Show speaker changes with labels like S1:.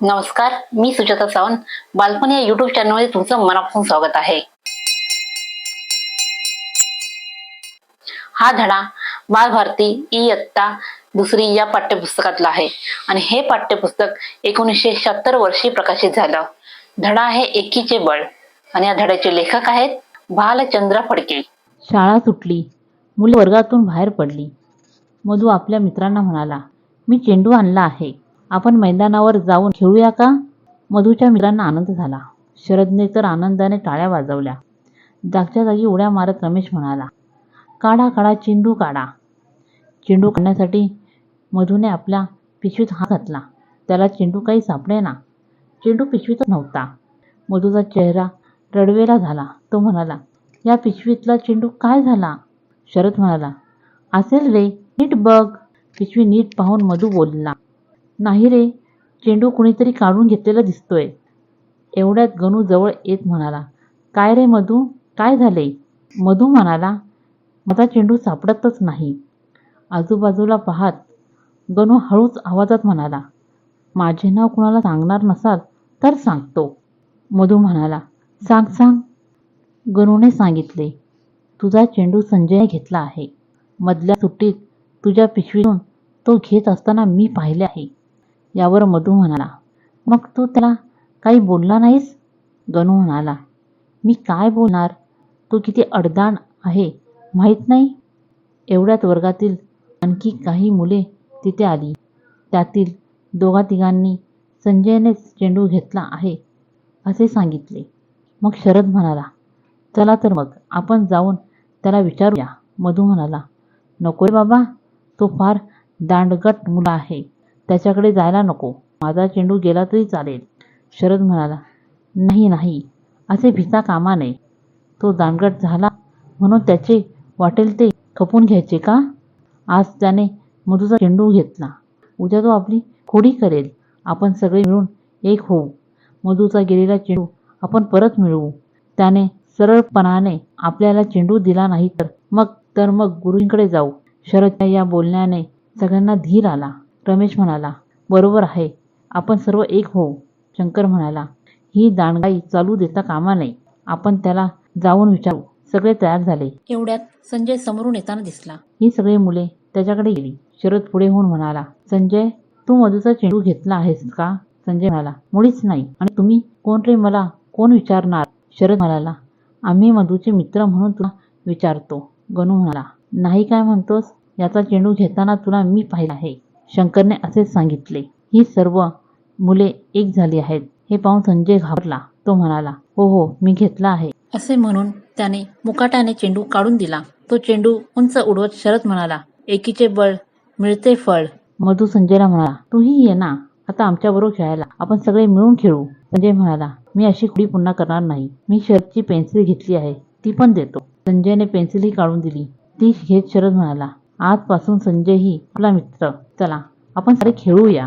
S1: नमस्कार मी सुजाता सावंत. बालपण या युट्यूब चॅनलमध्ये तुमचं मनापासून स्वागत आहे. हा धडा बालभारती इयत्ता दुसरी या पाठ्यपुस्तकातला आहे. आणि हे पाठ्यपुस्तक एकोणीसशे शहात्तर वर्षी प्रकाशित झालं. धडा आहे एकीचे बळ. आणि या धड्याचे लेखक आहेत भालचंद्र फडके.
S2: शाळा सुटली. मुले वर्गातून बाहेर पडली. मधू आपल्या मित्रांना म्हणाला मी चेंडू आणला आहे. आपण मैदानावर जाऊन खेळूया का? मधूच्या मित्रांना आनंद झाला. शरदने तर आनंदाने टाळ्या वाजवल्या. जागच्या जागी उड्या मारत रमेश म्हणाला काढा काढा चेंडू काढा. चेंडू काढण्यासाठी मधूने आपल्या पिशवीत हात घातला. त्याला चेंडू काही सापडे ना. चेंडू पिशवीतच नव्हता. मधूचा चेहरा रडवेला झाला. तो म्हणाला या पिशवीतला चेंडू काय झाला? शरद म्हणाला असेल रे नीट बघ. पिशवी नीट पाहून मधू बोलला नाही रे चेंडू कुणीतरी काढून घेतलेला दिसतोय. एवढ्यात गणू जवळ येत म्हणाला काय रे मधू काय झाले? मधू म्हणाला माझा चेंडू सापडतच नाही. आजूबाजूला पाहत गणू हळूच आवाजात म्हणाला माझे नाव कुणाला सांगणार नसाल तर सांगतो. मधू म्हणाला सांग सांग. गणूने सांगितले तुझा चेंडू संजयने घेतला आहे. मधल्या सुट्टीत तुझ्या पिशवीतून तो घेत असताना मी पाहिले आहे. यावर मधू म्हणाला. मग तू त्याला काही बोलला नाहीस? गणू म्हणाला. मी काय बोलणार? तो किती अडदाण आहे माहीत नाही? एवढ्यात वर्गातील आणखी काही मुले तिथे आली. त्यातील दोघा तिघांनी संजयनेच चेंडू घेतला आहे असे सांगितले. मग शरद म्हणाला चला तर मग आपण जाऊन त्याला विचारूया. मधू म्हणाला नको रे बाबा तो फार दांडगट मुला आहे. त्याच्याकडे जायला नको. माझा चेंडू गेला तरी चालेल. शरद म्हणाला नाही नाही. असे भिता कामा नये. तो दानगट झाला म्हणून त्याचे वाटेल ते खपून घ्यायचे का? आज त्याने मधूचा चेंडू घेतला. उद्या तो आपली खोडी करेल. आपण सगळे मिळून एक होऊ. मधूचा गेलेला चेंडू आपण परत मिळवू. त्याने सरळपणाने आपल्याला चेंडू दिला नाही तर मग तर मग गुरुजींकडे जाऊ. शरदच्या या बोलण्याने सगळ्यांना धीर आला. रमेश म्हणाला बरोबर आहे. आपण सर्व एक होऊ शंकर म्हणाला. ही दांडगाई चालू देता कामा नये. आपण त्याला जाऊन विचारू. सगळे तयार झाले.
S1: एवढ्यात संजय समोरून येताना दिसला.
S2: ही सगळी मुले त्याच्याकडे गेली. शरद पुढे होऊन म्हणाला संजय तू मधूचा चेंडू घेतला आहेस का? संजय म्हणाला मुळीच नाही. आणि तुम्ही कोण रे? मला कोण विचारणार? शरद म्हणाला आम्ही मधूचे मित्र म्हणून तुला विचारतो. गणू म्हणाला नाही काय म्हणतोस? याचा चेंडू घेताना तुला मी पाहिला आहे. शंकरने असेच सांगितले ही सर्व मुले एक झाली आहेत. हे पाहून संजय घाबरला. तो म्हणाला हो हो मी घेतला आहे.
S1: असे म्हणून त्याने मुकाट्याने चेंडू काढून दिला. तो चेंडू उंच उडवत शरद म्हणाला एकीचे बळ मिळते फळ.
S2: मधू संजयला म्हणाला तूही ये ना आता आमच्याबरोबर खेळायला. आपण सगळे मिळून खेळू. संजय म्हणाला मी अशी खुडी पुन्हा करणार नाही. मी शरदची पेन्सिल घेतली आहे. ती पण देतो. संजयने पेन्सिलही काढून दिली. ती घेत शरद म्हणाला आजपासून संजय ही आपला मित्र. चला आपण सारे खेळूया.